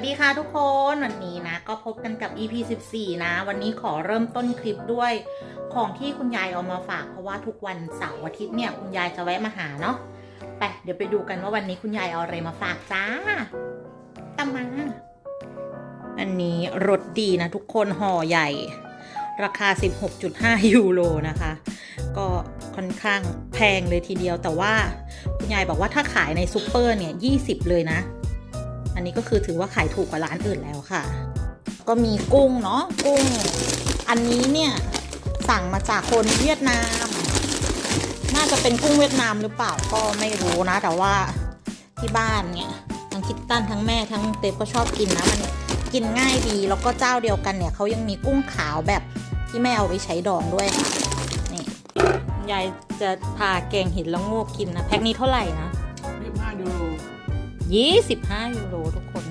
วัสดีค่ะทุกคนวันนี้นะ ก็พบกันกับ EP 14 นะ วันนี้ขอเริ่มต้นคลิปด้วยของที่คุณยายเอามาฝากเพราะว่าทุกวันเสาร์อาทิตย์เนี่ยคุณยายจะแวะมาหาเนาะไปเดี๋ยวไปดูกันว่าวันนี้คุณยายเอาอะไรมาฝากจ้าตามมา อันนี้รสดีนะทุกคนห่อใหญ่ ราคา 16.5 ยูโรนะคะ ก็ค่อนข้างแพงเลยทีเดียวแต่ว่าคุณยายบอกว่าถ้าขายในซูเปอร์เนี่ย 20 เลยนะ อันนี้ก็คือถือว่าขายถูกกว่าร้านอื่นแล้วค่ะ ก็มีกุ้งเนาะกุ้ง อันนี้เนี่ยสั่งมาจากคนเวียดนาม น่าจะเป็นกุ้งเวียดนามหรือเปล่าก็ไม่รู้นะ แต่ว่าที่บ้านเนี่ยทั้งคิตตันทั้งแม่ทั้งเต็ก็ชอบกินนะมันกินง่ายดีแล้วก็เจ้าเดียวกันเนี่ยเขายังมีกุ้งขาวแบบที่แม่เอาไปใช้ดองด้วยค่ะนี่ยายจะพาแกงเห็ดละโงกกินนะแพ็คนี้เท่าไหร่นะยี่ห้ายูโร 25 ยูโรทุกคน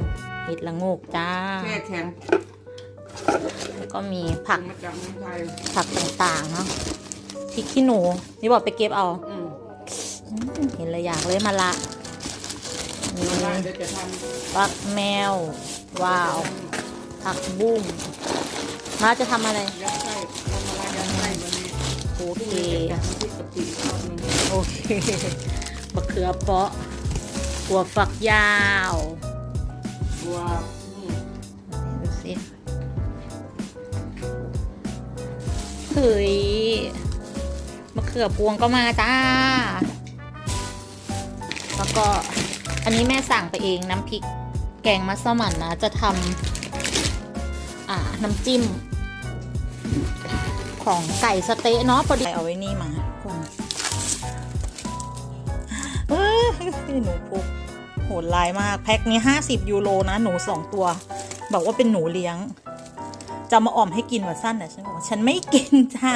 เห็ดละโงกจ้าแช่แข็งแล้วก็มีผักมาจากเมืองไทยผักต่างๆเนาะพริกขี้หนู นี่บอกไปเก็บเอา อืมอืมเห็นเลยอยากเลยมาละมีเวลาเดี๋ยวจะทฟักแมวำว้าว ผักบุ้งมาจะทำอะไรยัดไส้ทำอะไรยัดไส้วันนี้โอเคจากน้ำพริกกะปิทอดนึงโอเคมะเขือเปาะ หัวฝักยาวตัวอืมดูสิเฮ้ยมะเขือพวงก็มาจ้า แล้วก็อันนี้แม่สั่งไปเองน้ำพริกแกงมัสมั่นนะ จะทำอ่าน้ำจิ้ม ของไก่สเต๊ะเนาะพอดีเอาไว้นี่มาทุกคนเอ้ยหนูพุก โหดลายมาก แพ็คนี้ห้าสิบยูโรนะ หนูสองตัว บอกว่าเป็นหนูเลี้ยง จะมาอ่อมให้กินว่าสั้นแต่ฉันบอกว่าฉันไม่กินจ้า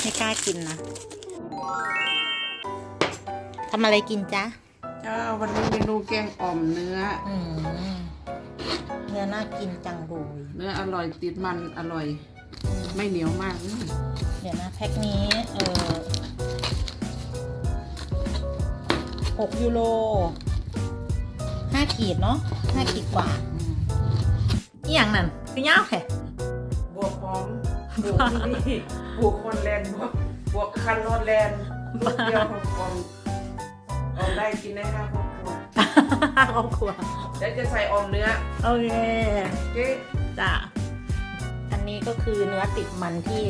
ไม่กล้ากินนะทำอะไรกินจ๊ะเจ้าวันนี้เมนูแกงอ่อมเนื้ออืมเนื้อน่ากินจังเลยเนื้ออร่อยติดมันอร่อย ไม่เหนียวมากอืมเดี๋ยวนะแพ็คนี้ เออ หกยูโรห้าขีดเนาะห้าขีดกว่าอืมอีหยังนั่นคือยาวแค่บวกหอมบวกที่นี่บวกฮอลแลนด์บวกบวกคันฮอลแลนด์ลูกเดียวของอ่อมอ่อมได้กินได้ห้าครอบครัวครอบครัวเดี๋ยวจะใส่อ่อมเนื้อโอเคเจ๊จ้ะอันนี้ก็คือเนื้อติดมันที่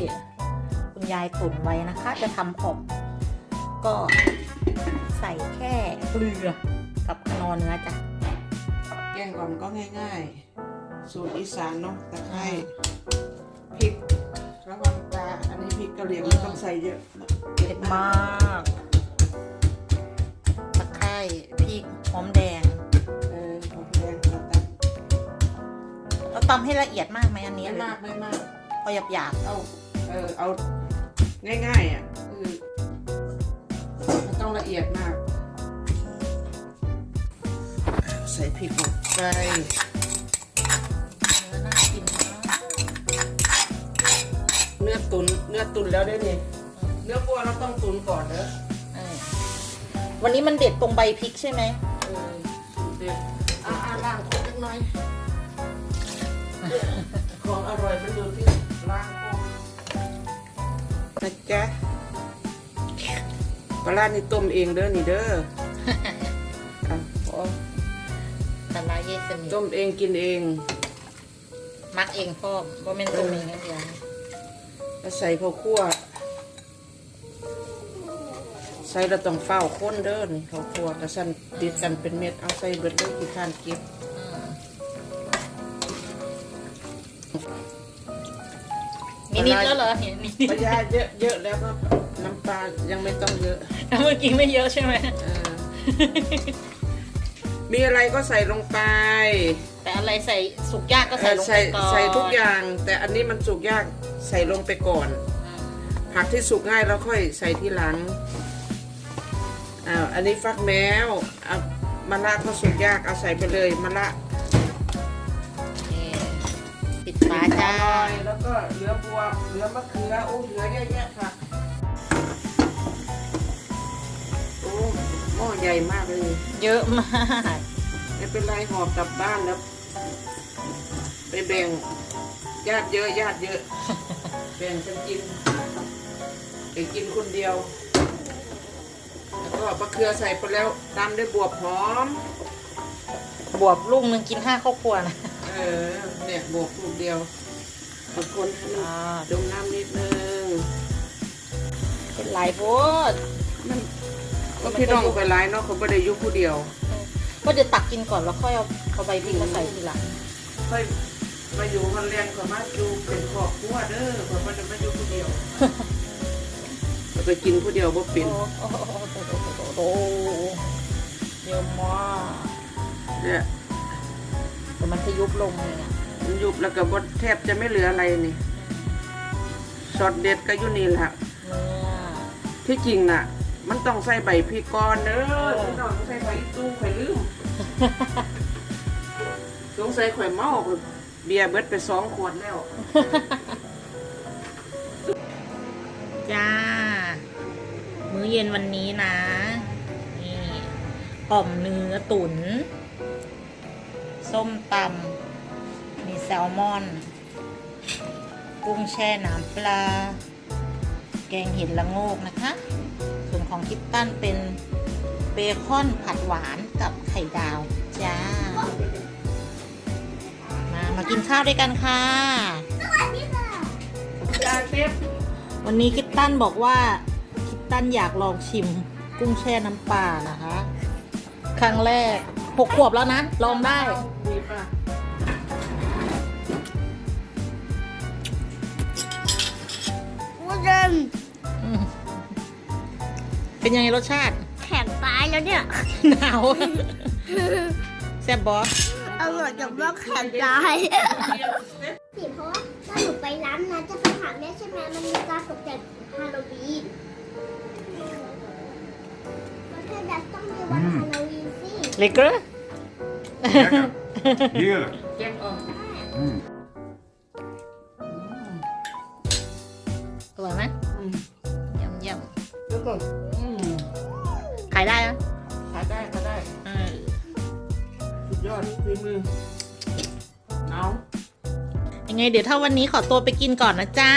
คุณยายตุ๋นไว้นะคะ จะทำอบก็ ใส่แค่เกลือกับขนอเนื้อจ้ะแกงอ่อมก็ง่ายๆ สูตรอีสานเนาะตะไคร้พริกระวังตาอันนี้พริกกะเหรี่ยงไม่ต้องใส่เยอะเผ็ดมากตะไคร้พริกหอมแดงเออหอมแดงเราตัดเราตำให้ละเอียดมากไหมอันนี้ไม่มากไม่มากพอหยาบหยาบเอาเออเอาง่ายๆอะคื อไม่ต้องละเอียดมาก ใส่พริกลงไปๆเนื้อน่ากินมากเนื้อตุนเนื้อตุนแล้วได้นี่เนื้อวัวเราต้องตุนก่อนเด้อเออวันนี้มันเด็ดตรงใบพริกใช่ไหมเออเด็ดอ่าล่างคนเล็กน้อยของอร่อยมันอยู่ที่ล้างคอนะจ๊ะ ปลาร้านี่ต้มเองเด้อนี่เด้ออะขอแต่ละเยสมีต้มเองกินเองมักเองพ่อบ่แม่นตัวเองนั่นเดียวแล้วใส่ข้าวคั่ว ใส่เราต้องเฝ้าค้นเด้อนี่ข้าวคั่วกระสันติดกันเป็นเม็ดเอาใส่เบิดเลยกี่ข้านเก็บมีนิดแล้วเหรอเห็นนิด ปลายาเยอะเยอะแล้วก็ น้ำปลายังไม่ต้องเยอะเมื่อกี้ไม่เยอะใช่ไหมเออมีอะไรก็ใส่ลงไปแต่อะไรใส่สุกยากก็เอใส่อลงไปใส่ก่อนใส่ทุกอย่าง แต่อันนี้มันสุกยากใส่ลงไปก่อนอืมผักที่สุกง่ายแล้วค่อยใส่ทีหลังอ้าวอันนี้ฟักแมวเอามะระก็สุกยากเอาใส่ไปเลยมะระนี่ปิดฝาจ้าอร่อยแล้วก็เหลือบัวเหลือมะเขือโอ้เหลือเยอะแยะค่ะ หม้อใหญ่มากเลย เยอะมากงไม่เป็นไรหอบกลับบ้านแล้ว ไปแบ่งญาติเยอะญาติเยอะ แบ่งกันกินไปกินคนเดียว แล้วก็ปลาเคือใส่ไปแล้วตามด้วยบวบหอม บวบลูกหนึงกินห้าครอบครัวนะเออเนี่ยบวกลูกเดียวบางคนให้มันดมน้ำนิดนึงเป็นหลายโพดมัน ก็พี่น้องไปร้ายเนาะเขาไม่ได้อยุผู้เดียว ก็เดี๋ยวตักกินก่อนแล้วค่อยเอาเอาใบพริกมาใส่ทีหลังค่อยมาอยู่คนเรียนเขามาอยู่เป็นครอบครัวเด้อเขาไม่ได้มาอยู่ผู้เดียวเราไปกินผู้เดียวบ่เป็นโอ้โหโอ้โหเยอะมากเนี่ยแต่มันจะยุบลงเลยอะมันยุบแล้วก็บ่แทบจะไม่เหลืออะไรนี่ช็อตเด็ดก็อยู่นี่แหละเนี่ยที่จริงน่ะ มันต้องใส่ใบพริกก่อนเด้อพี่น้องต้องใส่ใบตู้ข่อยลืมสงสัยข่อยเมาเบียร์เบิดไปสองขวดแล้ว จ้า มื้อเย็นวันนี้นะ นี่อ่อมเนื้อตุน๋น ส้มตำ มีแซลมอน กุ้งแช่น้ำปลา แกงเห็ดละโงกนะคะส่วน ของคิตตันเป็นเบคอนผัดหวานกับไข่ดาวจ้า มามากินข้าวด้วยกันค่ะ จาเต็บวันนี้คิตตันบอกว่า คิตตันอยากลองชิมกุ้งแช่น้ำปลานะคะ ครั้งแรกหกขวบแล้วนะ ลองได้มีป่ะกูเดินอืม เป็นยังไงรสชาติแข็งตายแล้วเนี่ย หนาวแซ่บบอสอร่อยจังว่าแข็งตายสิเพราะว่าถ้าหนูไปร้านนั้นจะไปหาแม่ใช่ไหมมันมีการตกแต่งฮาโลวีนแล้วเธอดัต้องมีวันฮาโลวีนสิเล็กเกอร์ Lekker. Heerlijk. แก้มออก Mm. อร่อยไหมอืมเยี่ยมเยี่ยมแล้วก็อืมขายได้นะขายได้ก็ได้ เออสุดยอดฝีมือเอายังไงเดี๋ยวถ้าวันนี้ขอตัวไปกินก่อนนะจ๊ะ